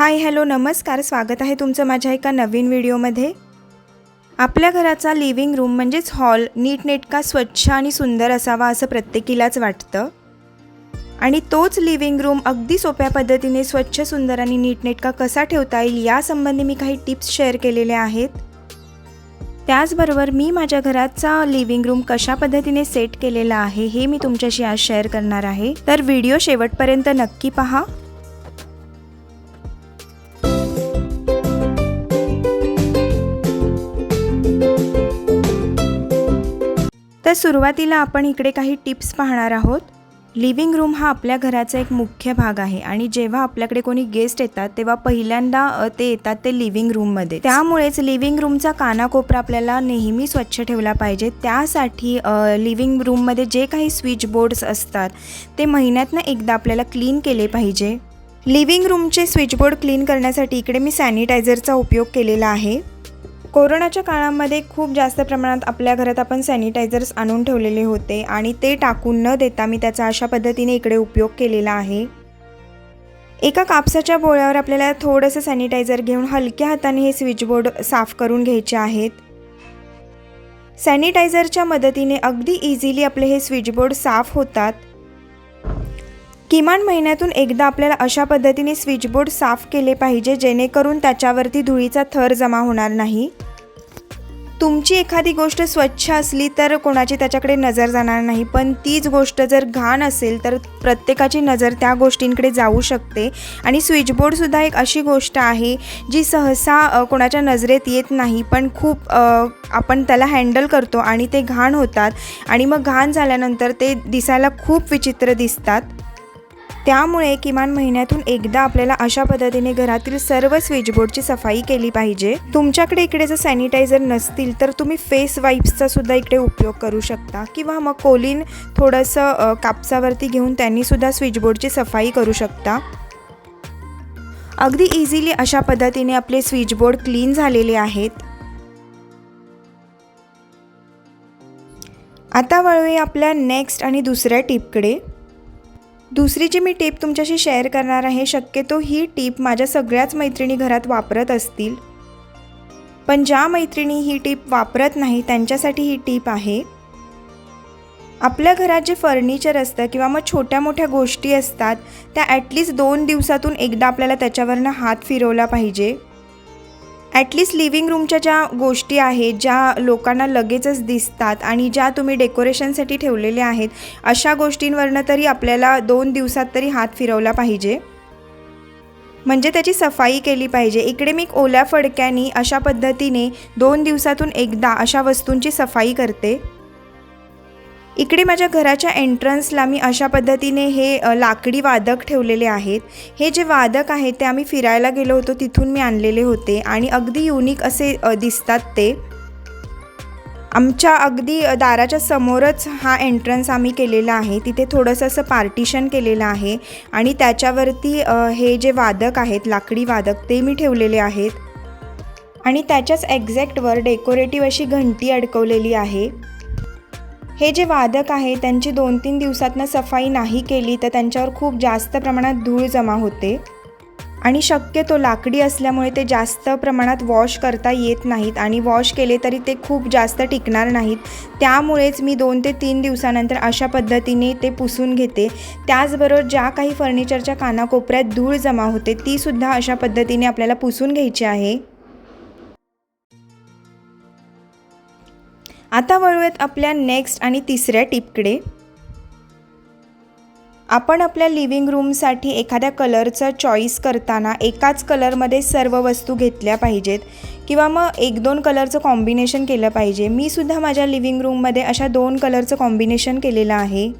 Hi hello नमस्कार स्वागत आहे तुमचं माझ्या एका नवीन व्हिडिओमध्ये. आपल्या घराचा लिव्हिंग रूम म्हणजेच हॉल नीटनेटका स्वच्छ आणि सुंदर असावा असं प्रत्येकीलाच वाटतं. आणि तोच लिव्हिंग रूम अगदी सोप्या पद्धतीने स्वच्छ सुंदर आणि नीटनेटका कसा ठेवता येईल यासंबंधी मी काही टिप्स शेअर केलेल्या आहेत. त्याचबरोबर मी माझ्या घराचा लिव्हिंग रूम कशा पद्धतीने सेट केलेला आहे हे मी तुमच्याशी आज शेअर करणार आहे. तर व्हिडिओ शेवटपर्यंत नक्की पहा. तर सुरुवातीला आपण इकडे काही टिप्स पाहणार आहोत. लिव्हिंग रूम हा आपल्या घराचा एक मुख्य भाग आहे आणि जेव्हा आपल्याकडे कोणी गेस्ट येतात तेव्हा पहिल्यांदा ते येतात ते लिव्हिंग रूममध्ये त्यामुळेच लिव्हिंग रूमचा कानाकोपरा आपल्याला नेहमी स्वच्छ ठेवला पाहिजे. त्यासाठी लिव्हिंग रूममध्ये जे काही स्विच बोर्ड्स असतात ते महिन्यातनं एकदा आपल्याला क्लीन केले पाहिजे. लिव्हिंग रूमचे स्विचबोर्ड क्लीन करण्यासाठी इकडे मी सॅनिटायझरचा उपयोग केलेला आहे. कोरोनाच्या काळामध्ये खूप जास्त प्रमाणात आपल्या घरात आपण सॅनिटायझर्स आणून ठेवलेले होते आणि ते टाकून न देता मी त्याचा अशा पद्धतीने इकडे उपयोग केलेला आहे. एका कापसाच्या बोळ्यावर आपल्याला थोडंसं सॅनिटायझर घेऊन हलक्या हाताने हे स्विचबोर्ड साफ करून घ्यायचे आहेत. सॅनिटायझरच्या मदतीने अगदी इझिली आपले हे स्विचबोर्ड साफ होतात. किमान महिन्यातून एकदा आपल्याला अशा पद्धतीने स्विचबोर्ड साफ केले पाहिजे जेणेकरून त्याच्यावरती धुळीचा थर जमा होणार नाही. तुमची एखादी गोष्ट स्वच्छ असली तर कोणाची त्याच्याकडे नजर जाणार नाही पण तीच गोष्ट जर घाण असेल तर प्रत्येकाची नजर त्या गोष्टींकडे जाऊ शकते. आणि स्विचबोर्डसुद्धा एक अशी गोष्ट आहे जी सहसा कोणाच्या नजरेत येत नाही पण खूप आपण त्याला हँडल करतो आणि ते घाण होतात. आणि मग घाण झाल्यानंतर ते दिसायला खूप विचित्र दिसतात. त्यामुळे किमान महिन्यातून एकदा आपल्याला अशा पद्धतीने घरातील सर्व स्विचबोर्डची सफाई केली पाहिजे. तुमच्याकडे इकडे जर सॅनिटायझर नसतील तर तुम्ही फेस वाईप्सचा सुद्धा इकडे उपयोग करू शकता. किंवा मग कोलिन थोडंसं कापसावरती घेऊन त्यांनी सुद्धा स्विचबोर्डची सफाई करू शकता. अगदी इझिली अशा पद्धतीने आपले स्विचबोर्ड क्लीन झालेले आहेत. आता वळूया आपल्या नेक्स्ट आणि दुसऱ्या टिपकडे दुसरी जी मी टीप तुमच्याशी शेअर करणार आहे. शक्यतो ही टीप माझ्या सगळ्याच मैत्रिणी घरात वापरत असतील. पण ज्या मैत्रिणी ही टीप वापरत नाही त्यांच्यासाठी ही टीप आहे आपल्या घरात जे फर्निचर असतं किंवा मग छोट्या मोठ्या गोष्टी असतात त्या ॲटलिस्ट दोन दिवसातून एकदा आपल्याला त्याच्यावरनं हात फिरवला पाहिजे. ॲटलिस्ट लिव्हिंग रूमच्या ज्या गोष्टी आहेत ज्या लोकांना लगेचच दिसतात आणि ज्या तुम्ही डेकोरेशनसाठी ठेवलेल्या आहेत अशा गोष्टींवरनं तरी आपल्याला दोन दिवसात तरी हात फिरवला पाहिजे. म्हणजे त्याची सफाई केली पाहिजे. इकडे मी ओल्या फडक्यानी अशा पद्धतीने दोन दिवसातून एकदा अशा वस्तूंची सफाई करते. इकडे माझ्या घराच्या एंट्रन्सला मी अशा पद्धतीने हे लाकडी वादक ठेवलेले आहेत. हे जे वादक आहेत ते आम्ही फिरायला गेलो होतो तिथून मी आणलेले होते आणि अगदी युनिक असे दिसतात ते. आमच्या अगदी दाराच्या समोरच हा एंट्रन्स आम्ही केलेला आहे. तिथे थोडंसं असं पार्टिशन केलेलं आहे आणि त्याच्यावरती हे जे वादक आहेत लाकडी वादक ते मी ठेवलेले आहेत. आणि त्याच्याच एक्झॅक्टवर डेकोरेटिव्ह अशी घंटी अडकवलेली आहे. हे जे वादक आहे त्यांची दोन तीन दिवसातनं सफाई नाही केली तर त्यांच्यावर खूप जास्त प्रमाणात धूळ जमा होते. आणि शक्यतो लाकडी असल्यामुळे ते जास्त प्रमाणात वॉश करता येत नाहीत आणि वॉश केले तरी ते खूप जास्त टिकणार नाहीत. त्यामुळेच मी दोन ते तीन दिवसानंतर अशा पद्धतीने ते पुसून घेते. त्याचबरोबर ज्या काही फर्निचरच्या कानाकोपऱ्यात धूळ जमा होते तीसुद्धा अशा पद्धतीने आपल्याला पुसून घ्यायची आहे. आता वळूयात आपल्या नेक्स्ट आणि तिसऱ्या टिपकडे. आपण आपल्या लिव्हिंग रूमसाठी एखाद्या कलरचं चॉईस करताना एकाच कलरमध्ये सर्व वस्तू घेतल्या पाहिजेत किंवा मग एक दोन कलरचं कॉम्बिनेशन केलं पाहिजे. मी सुद्धा माझ्या लिव्हिंग रूममध्ये अशा दोन कलरचं कॉम्बिनेशन केलेलं आहे.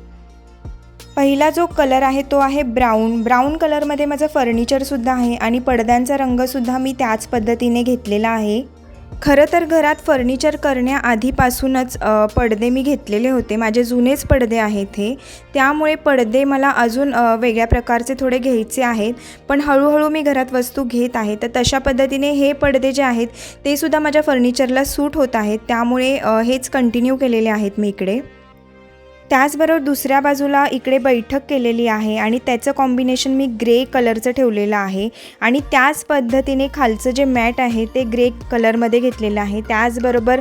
पहिला जो कलर आहे तो आहे ब्राऊन ब्राऊन कलरमध्ये माझं फर्निचरसुद्धा आहे आणि पडद्यांचा रंगसुद्धा मी त्याच पद्धतीने घेतलेला आहे. खरं तर घरात फर्निचर करण्याआधीपासूनच पडदे मी घेतलेले होते. माझे जुनेच पडदे आहेत हे. त्यामुळे पडदे मला अजून वेगळ्या प्रकारचे थोडे घ्यायचे आहेत. पण हळूहळू मी घरात वस्तू घेत आहे. तर तशा पद्धतीने हे पडदे जे आहेत ते सुद्धा माझ्या फर्निचरला सूट होत आहेत. त्यामुळे हेच कंटिन्यू केलेले आहेत मी इकडे. त्याचबरोबर दुसऱ्या बाजूला इकडे बैठक केलेली आहे आणि त्याचं कॉम्बिनेशन मी ग्रे कलरचं ठेवलेलं आहे. आणि त्याच पद्धतीने खालचं जे मॅट आहे ते ग्रे कलरमध्ये घेतलेलं आहे. त्याचबरोबर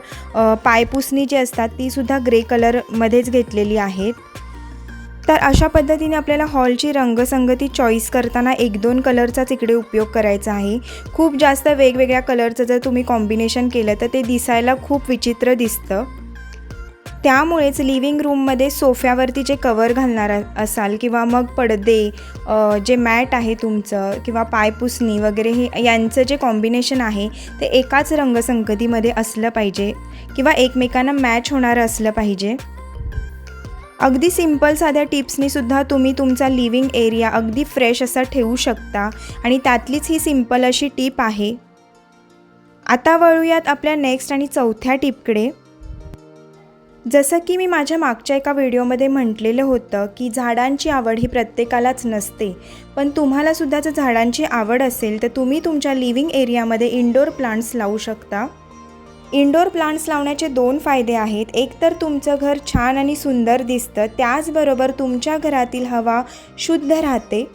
पायपुसणी जी असतात तीसुद्धा ग्रे कलरमध्येच घेतलेली आहेत. तर अशा पद्धतीने आपल्याला हॉलची रंगसंगती चॉईस करताना एक दोन कलरचाच इकडे उपयोग करायचा आहे. खूप जास्त वेगवेगळ्या कलरचं जर तुम्ही कॉम्बिनेशन केलं तर ते दिसायला खूप विचित्र दिसतं. त्यामुळेच लिव्हिंग रूममध्ये सोफ्यावरती जे कवर घालणार असाल किंवा मग पडदे जे मॅट आहे तुमचं किंवा पायपुसणी वगैरे हे यांचं जे कॉम्बिनेशन आहे ते एकाच रंगसंगतीमध्ये असलं पाहिजे किंवा एकमेकांना मॅच होणारं असलं पाहिजे. अगदी सिंपल साध्या टिप्सनीसुद्धा तुम्ही तुमचा लिव्हिंग एरिया अगदी फ्रेश असा ठेवू शकता आणि त्यातलीच ही सिंपल अशी टीप आहे. आता वळूयात आपल्या नेक्स्ट आणि चौथ्या टिपकडे जसं की मी माझ्या मागच्या एका व्हिडिओमध्ये म्हटलेलं होतं की झाडांची आवड ही प्रत्येकालाच नसते. पण तुम्हालासुद्धा जर झाडांची आवड असेल तर तुम्ही तुमच्या लिव्हिंग एरियामध्ये इंडोर प्लांट्स लावू शकता. इंडोर प्लांट्स लावण्याचे दोन फायदे आहेत. एक तर तुमचं घर छान आणि सुंदर दिसतं. त्याचबरोबर तुमच्या घरातील हवा शुद्ध राहते.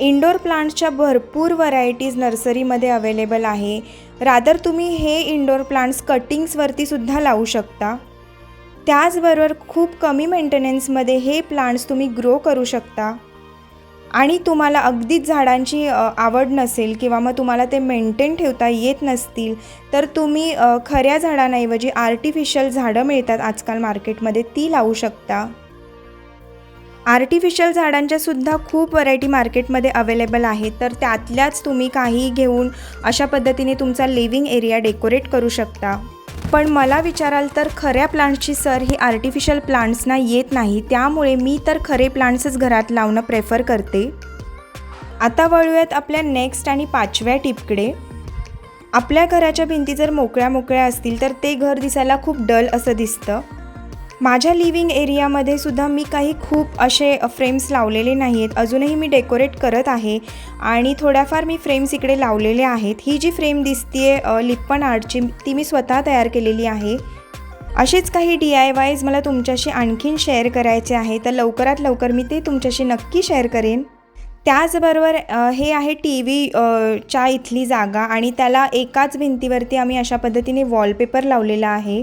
इंडोर प्लांट्सच्या भरपूर व्हरायटीज नर्सरीमध्ये अवेलेबल आहे. रादर तुम्ही हे इंडोर प्लांट्स कटिंग्सवरती सुद्धा लावू शकता. त्याचबरोबर खूप कमी मेंटेनन्समध्ये हे प्लांट्स तुम्ही ग्रो करू शकता. आणि तुम्हाला अगदीच झाडांची आवड नसेल किंवा मग तुम्हाला ते मेंटेन ठेवता येत नसतील तर तुम्ही खऱ्या झाडांऐवजी आर्टिफिशियल झाडं मिळतात आजकाल मार्केटमध्ये ती लावू शकता. आर्टिफिशियल झाडांच्यासुद्धा खूप व्हरायटी मार्केटमध्ये अवेलेबल आहेत तर त्यातल्याच तुम्ही काही घेऊन अशा पद्धतीने तुमचा लिव्हिंग एरिया डेकोरेट करू शकता. पण मला विचाराल तर खऱ्या प्लांट्सची सर ही आर्टिफिशियल प्लांट्सना येत नाही त्यामुळे मी तर खरे प्लांट्सच घरात लावणं प्रेफर करते. आता वळूयात आपल्या नेक्स्ट आणि पाचव्या टिपकडे. आपल्या घराच्या भिंती जर मोकळ्या मोकळ्या असतील तर ते घर दिसायला खूप डल असं दिसतं. माझ्या लिव्हिंग एरियामध्ये सुद्धा मी काही खूप असे फ्रेम्स लावलेले नाही आहेत अजूनही मी डेकोरेट करत आहे. आणि थोड्याफार मी फ्रेम्स इकडे लावलेले आहेत. ही जी फ्रेम दिसतीये लिप्पन आर्टची ती मी स्वतः तयार केलेली आहे. असेच काही डी आय वायज मला तुमच्याशी आणखीन शेअर करायचे आहे. तर लवकरात लवकर मी ते तुमच्याशी नक्की शेअर करेन. त्याचबरोबर हे आहे टी व्ही च्या इथली जागा. आणि त्याला एकाच भिंतीवरती आम्ही अशा पद्धतीने वॉलपेपर लावलेला आहे.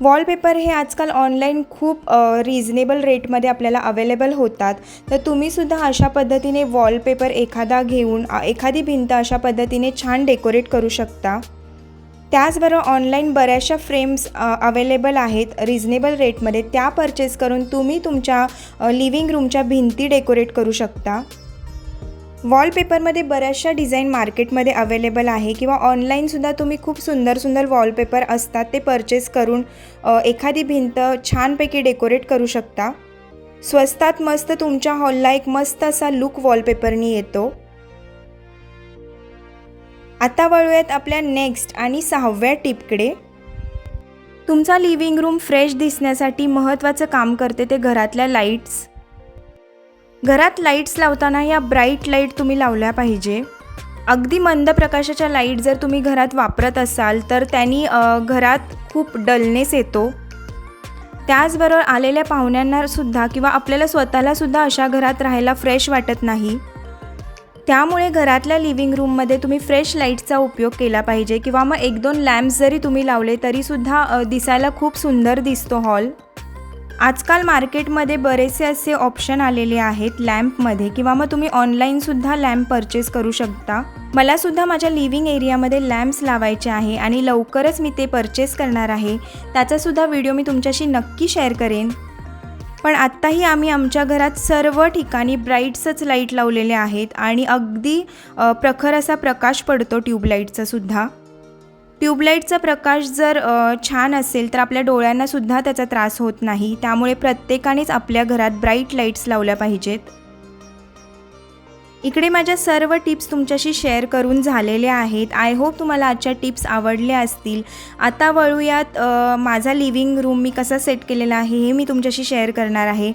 वॉलपेपर हे आजकाल ऑनलाईन खूप रिजनेबल रेटमध्ये आपल्याला अवेलेबल होतात. तर तुम्हीसुद्धा अशा पद्धतीने वॉलपेपर एखादा घेऊन एखादी भिंत अशा पद्धतीने छान डेकोरेट करू शकता. त्याचबरोबर ऑनलाईन बऱ्याचशा फ्रेम्स अवेलेबल आहेत रिजनेबल रेटमध्ये त्या परचेस करून तुम्ही तुमच्या लिव्हिंग रूमच्या भिंती डेकोरेट करू शकता. वॉलपेपरमध्ये बऱ्याचशा डिझाईन मार्केटमध्ये अवेलेबल आहे किंवा ऑनलाईनसुद्धा तुम्ही खूप सुंदर सुंदर वॉलपेपर असतात ते परचेस करून एखादी भिंत छानपैकी डेकोरेट करू शकता. स्वस्तात मस्त तुमच्या हॉलला एक मस्त असा लुक वॉलपेपरनी येतो. आता वळूयात आपल्या नेक्स्ट आणि सहाव्या टिपकडे. तुमचा लिव्हिंग रूम फ्रेश दिसण्यासाठी महत्त्वाचं काम करते ते घरातल्या लाईट्स घरात लाईट्स लावताना या ब्राईट लाइट तुम्ही लावल्या पाहिजे. अगदी मंद प्रकाशाच्या लाइट जर तुम्ही घरात वापरत असाल तर त्यांनी घरात खूप डलनेस येतो. त्याचबरोबर आलेल्या पाहुण्यांना सुद्धा किंवा आपल्याला स्वतःलासुद्धा अशा घरात राहायला फ्रेश वाटत नाही. त्यामुळे घरातल्या लिव्हिंग रूममध्ये तुम्ही फ्रेश लाईटचा उपयोग केला पाहिजे किंवा मग एक दोन लॅम्प्स जरी तुम्ही लावले तरीसुद्धा दिसायला खूप सुंदर दिसतो हॉल आजकाल मार्केटमध्ये बरेचसे असे ऑप्शन आलेले आहेत लॅम्पमध्ये किंवा मग तुम्ही ऑनलाईनसुद्धा लॅम्प परचेस करू शकता. मलासुद्धा माझ्या लिव्हिंग एरियामध्ये लॅम्प्स लावायचे आहे आणि लवकरच मी ते परचेस करणार आहे. त्याचासुद्धा व्हिडिओ मी तुमच्याशी नक्की शेअर करेन. पण आत्ताही आम्ही आमच्या घरात सर्व ठिकाणी ब्राईट्सच लाइट लावलेले आहेत आणि अगदी प्रखर असा प्रकाश पडतो ट्यूबलाईटचासुद्धा ट्यूबलाईटचा प्रकाश जर छान असेल तर आपल्या डोळ्यांनासुद्धा त्याचा त्रास होत नाही. त्यामुळे प्रत्येकानेच आपल्या घरात ब्राईट लाईट्स लावल्या पाहिजेत. इकडे माझ्या सर्व टिप्स तुमच्याशी शेअर करून झालेल्या आहेत. आय होप तुम्हाला आजच्या टिप्स आवडल्या असतील. आता वळूयात माझा लिव्हिंग रूम मी कसा सेट केलेला आहे हे मी तुमच्याशी शेअर करणार आहे.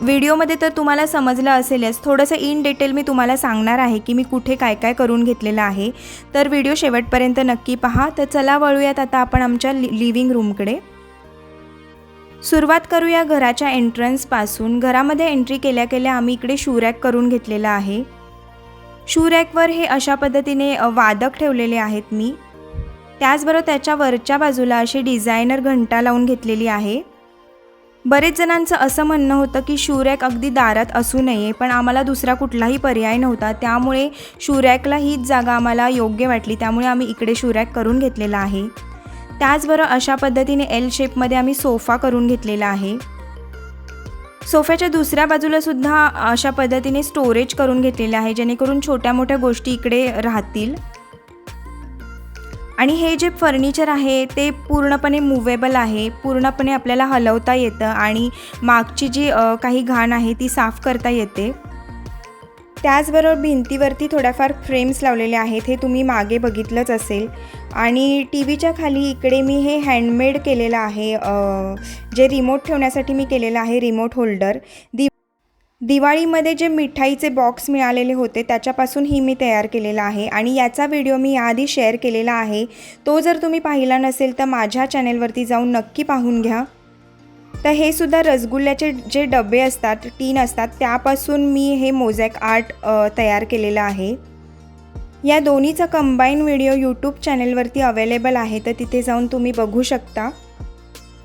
व्हिडिओमध्ये तर तुम्हाला समजलं असेलच थोडंसं इन डिटेल मी तुम्हाला सांगणार आहे की मी कुठे काय काय करून घेतलेलं आहे. तर व्हिडिओ शेवटपर्यंत नक्की पहा. तर चला वळूयात आता आपण आमच्या लि लिव्हिंग रूमकडे सुरुवात करूया घराच्या एंट्रन्सपासून घरामध्ये एंट्री केल्या केल्या आम्ही इकडे शूरॅक करून घेतलेला आहे. शूरॅकवर हे अशा पद्धतीने वादक ठेवलेले आहेत मी. त्याचबरोबर त्याच्या वरच्या बाजूला अशी डिझायनर घंटा लावून घेतलेली आहे. बरेच जणांचं असं म्हणणं होतं की शूरॅक अगदी दारात असू नये पण आम्हाला दुसरा कुठलाही पर्याय नव्हता. त्यामुळे शूरॅकला हीच जागा आम्हाला योग्य वाटली. त्यामुळे आम्ही इकडे शूरॅक करून घेतलेला आहे. त्याचबरोबर अशा पद्धतीने एल शेपमध्ये आम्ही सोफा करून घेतलेला आहे. सोफ्याच्या दुसऱ्या बाजूला सुद्धा अशा पद्धतीने स्टोरेज करून घेतलेले आहे जेणेकरून छोट्या मोठ्या गोष्टी इकडे राहतील. आणि हे जे फर्निचर आहे ते पूर्णपणे मुवेबल आहे पूर्णपणे आपल्याला हलवता येतं आणि मागची जी काही घाण आहे ती साफ करता येते. त्याचबरोबर भिंतीवरती थोड्याफार फ्रेम्स लावलेले आहेत हे तुम्ही मागे बघितलंच असेल. आणि टी व्हीच्या खाली इकडे मी हे हँडमेड केलेलं आहे जे रिमोट ठेवण्यासाठी मी केलेलं आहे रिमोट होल्डर. दि दिवाळीमध्ये जे मिठाईचे बॉक्स मिळालेले होते त्याच्यापासून ही मी तयार केलेला आहे. आणि याचा व्हिडिओ मी याआधी शेअर केलेला आहे. तो जर तुम्ही पाहिला नसेल तर माझ्या चॅनेलवरती जाऊन नक्की पाहून घ्या. तर हे सुद्धा रसगुल्ल्याचे जे डबे असतात टीन असतात त्यापासून मी हे मोझॅक आर्ट तयार केलेलं आहे. या दोन्हीचा कंबाईन व्हिडिओ यूट्यूब चॅनेलवरती अवेलेबल आहे तर तिथे जाऊन तुम्ही बघू शकता.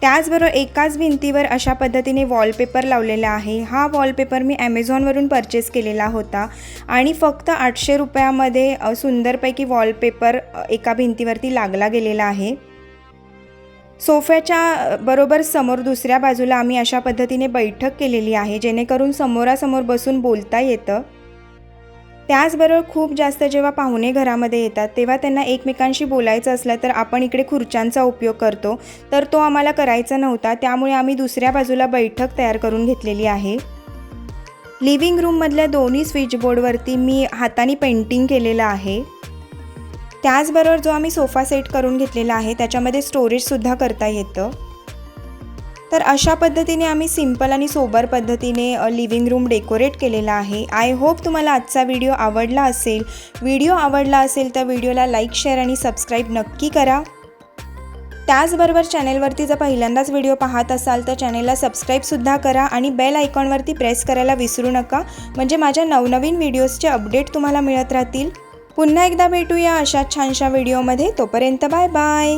त्याचबरोबर एकाच भिंतीवर अशा पद्धतीने वॉलपेपर लावलेला आहे. हा वॉलपेपर मी ॲमेझॉनवरून परचेस केलेला होता आणि फक्त आठशे रुपयामध्ये सुंदरपैकी वॉलपेपर एका भिंतीवरती लागला गेलेला आहे. सोफ्याच्या बरोबर समोर दुसऱ्या बाजूला आम्ही अशा पद्धतीने बैठक केलेली आहे जेणेकरून समोरासमोर बसून बोलता येतं. त्याचबरोबर खूप जास्त जेव्हा पाहुणे घरामध्ये येतात तेव्हा त्यांना एकमेकांशी बोलायचं असलं तर आपण इकडे खुर्च्यांचा उपयोग करतो. तर तो आम्हाला करायचा नव्हता त्यामुळे आम्ही दुसऱ्या बाजूला बैठक तयार करून घेतलेली आहे. लिव्हिंग रूममधल्या दोन्ही स्विचबोर्डवरती मी हाताने पेंटिंग केलेलं आहे. त्याचबरोबर जो आम्ही सोफा सेट करून घेतलेला आहे त्याच्यामध्ये स्टोरेजसुद्धा करता येतं. तर अशा पद्धतीने आम्ही सिंपल आणि सोबर पद्धतीने लिव्हिंग रूम डेकोरेट केलेला आहे. आय होप तुम्हाला आजचा व्हिडिओ आवडला असेल. व्हिडिओ आवडला असेल तर व्हिडिओला लाईक शेअर आणि सबस्क्राईब नक्की करा. त्याचबरोबर चॅनेलवरती जर पहिल्यांदाच व्हिडिओ पाहत असाल तर चॅनेलला सबस्क्राईबसुद्धा करा आणि बेल आयकॉनवरती प्रेस करायला विसरू नका. म्हणजे माझ्या नवनवीन व्हिडिओजचे अपडेट तुम्हाला मिळत राहतील. पुन्हा एकदा भेटूया अशा छानशा व्हिडिओमध्ये. तोपर्यंत बाय बाय.